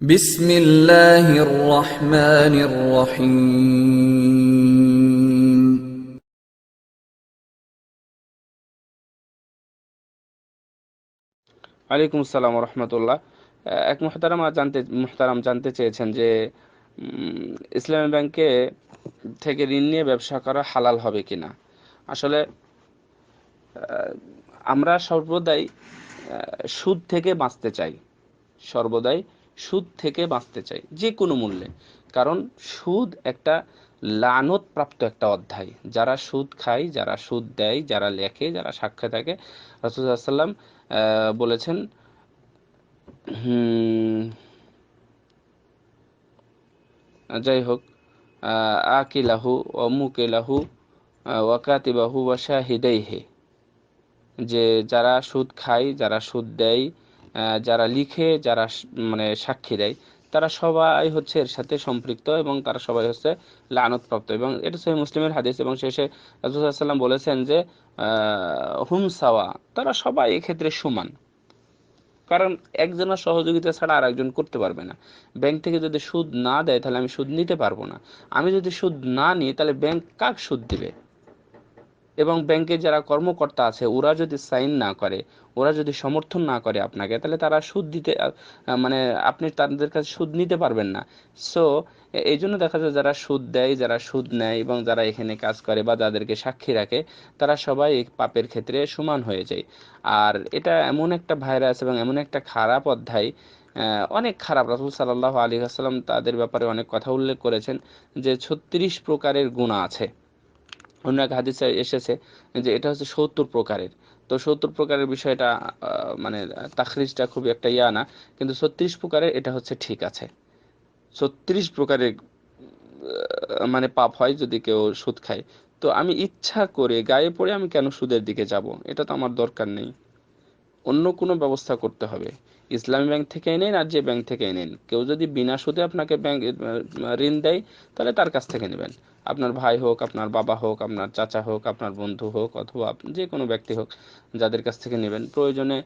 بسم الله الرحمن الرحيم ওয়ালাইকুম আসসালাম রহমতুল্লাহ এক মুহতারাম জানতে মুহতারাম জানতে চেয়েছেন যে উম, ইসলামী ব্যাংকে থেকে ঋণ নিয়ে ব্যবসা করা হালাল হবে কিনা আসলে আহ, আমরা সর্বদাই আহ, সুদ থেকে বাঁচতে চাই সর্বদাই সুদ থেকে বাঁচতে চাই যে কোনো মূল্যে। কারণ সুদ একটা লানত প্রাপ্ত একটা অধ্যায়। যারা সুদ খায় যারা সুদ দেয় যারা লেখে যারা সাক্ষী থাকে রসুল্লাহাম বলেছেন যাই হোক আকিলাহু আহ, ওয়াকাতিবাহু ওয়া শাহিদাইহি। যে যারা সুদ খায় যারা সুদ দেয় যারা লিখে, যারা মানে সাক্ষী দেয়, তারা সবাই হচ্ছে এর সাথে সম্পৃক্ত এবং তারা সবাই হচ্ছে লানতপ্রাপ্ত এবং এটা সহি মুসলিমের হাদিস এবং শেষে রাসূলুল্লাহ বলেছেন যে হুম সাওয়া, তারা সবাই এক্ষেত্রে সমান। কারণ একজনের সহযোগিতা ছাড়া আর একজন করতে পারবে না। ব্যাংক থেকে যদি সুদ না দেয়, তাহলে আমি সুদ নিতে পারব না। আমি যদি সুদ না নিই, তাহলে ব্যাংক কাক সুদ দিবে? এবং ব্যাংকে যারা কর্মকর্তা আছে, ওরা যদি সাইন না করে, ওরা যদি সমর্থন না করে আপনাকে, তাহলে তারা সুদ দিতে মানে আপনি তাদের কাছে সুদ নিতে পারবেন না। সো এই জন্য দেখা যায় যারা সুদ দেয়, যারা সুদ নেয় এবং যারা এখানে কাজ করে বা যাদেরকে সাক্ষী রাখে, তারা সবাই পাপের ক্ষেত্রে সমান হয়ে যায়। আর এটা এমন একটা ভাইরাস এবং এমন একটা খারাপ অধ্যায় অনেক খারাপ। রাসূল সাল্লাহ আলী আসসালাম তাদের ব্যাপারে অনেক কথা উল্লেখ করেছেন যে ছত্রিশ প্রকারের গুণা আছে। অন্য এক হাদিসে এসেছে যে এটা হচ্ছে সত্তর প্রকারের। তো সত্তর প্রকারের বিষয়টা মানে তাখরিজটা খুবই একটা ইয়া না, কিন্তু ছত্রিশ প্রকারের এটা হচ্ছে ঠিক আছে। ছত্রিশ প্রকারের মানে পাপ হয় যদি কেউ সুদ খায়। তো আমি ইচ্ছা করে গায়ে পড়ে আমি কেন সুদের দিকে যাব? এটা তো আমার দরকার নেই। অন্য কোনো ব্যবস্থা করতে হবে। ইসলামী ব্যাংক থেকে নেন আর যে ব্যাংক থেকে নেন কেউ যদি বিনা সুদে আপনাকে ব্যাংক ঋণ দেয়, তাহলে তার কাছ থেকে নেবেন। আপনার ভাই হোক, আপনার বাবা হোক, আপনার চাচা হোক, আপনার বন্ধু হোক অথবা যে কোনো ব্যক্তি হোক যাদের কাছ থেকে নেবেন। প্রয়োজনে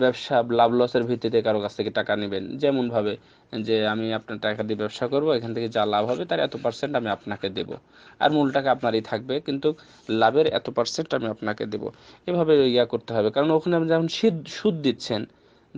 ব্যবসা লাভ লসের ভিত্তিতে কারও কাছ থেকে টাকা নেবেন। যেমন ভাবে যে আমি আপনার টাকা দিয়ে ব্যবসা করব, এখান থেকে যা লাভ হবে তার এত পার্সেন্ট আমি আপনাকে দেব। আর মূল টাকা আপনারই থাকবে, কিন্তু লাভের এত পার্সেন্ট আমি আপনাকে দেব। এভাবে ইয়া করতে হবে। কারণ ওখানে আপনি সুদ দিচ্ছেন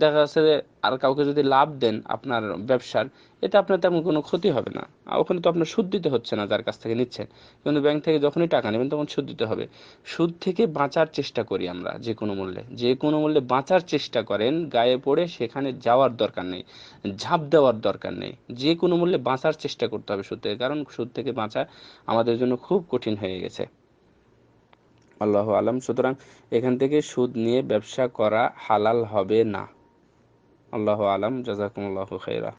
দেখা যাচ্ছে যে আর কাউকে যদি লাভ দেন আপনার ব্যবসার, এতে আপনার তেমন কোনো ক্ষতি হবে না। ওখানে তো আপনার সুদ দিতে হচ্ছে না যার কাছ থেকে নিচ্ছেন। কিন্তু ব্যাংক থেকে যখনই টাকা নেবেন তখন সুদ দিতে হবে। সুদ থেকে বাঁচার চেষ্টা করি আমরা যে কোনো মূল্যে। যে কোনো মূল্যে বাঁচার চেষ্টা করেন, গায়ে পড়ে সেখানে যাওয়ার দরকার নেই, ঝাঁপ দেওয়ার দরকার নেই। যে কোনো মূল্যে বাঁচার চেষ্টা করতে হবে সুদ থেকে কারণ সুদ থেকে বাঁচা আমাদের জন্য খুব কঠিন হয়ে গেছে। আল্লাহ আলম, সুতরাং এখান থেকে সুদ নিয়ে ব্যবসা করা হালাল হবে না। আল্লাহ আলম জাজাকুমুল্লাহ খেরা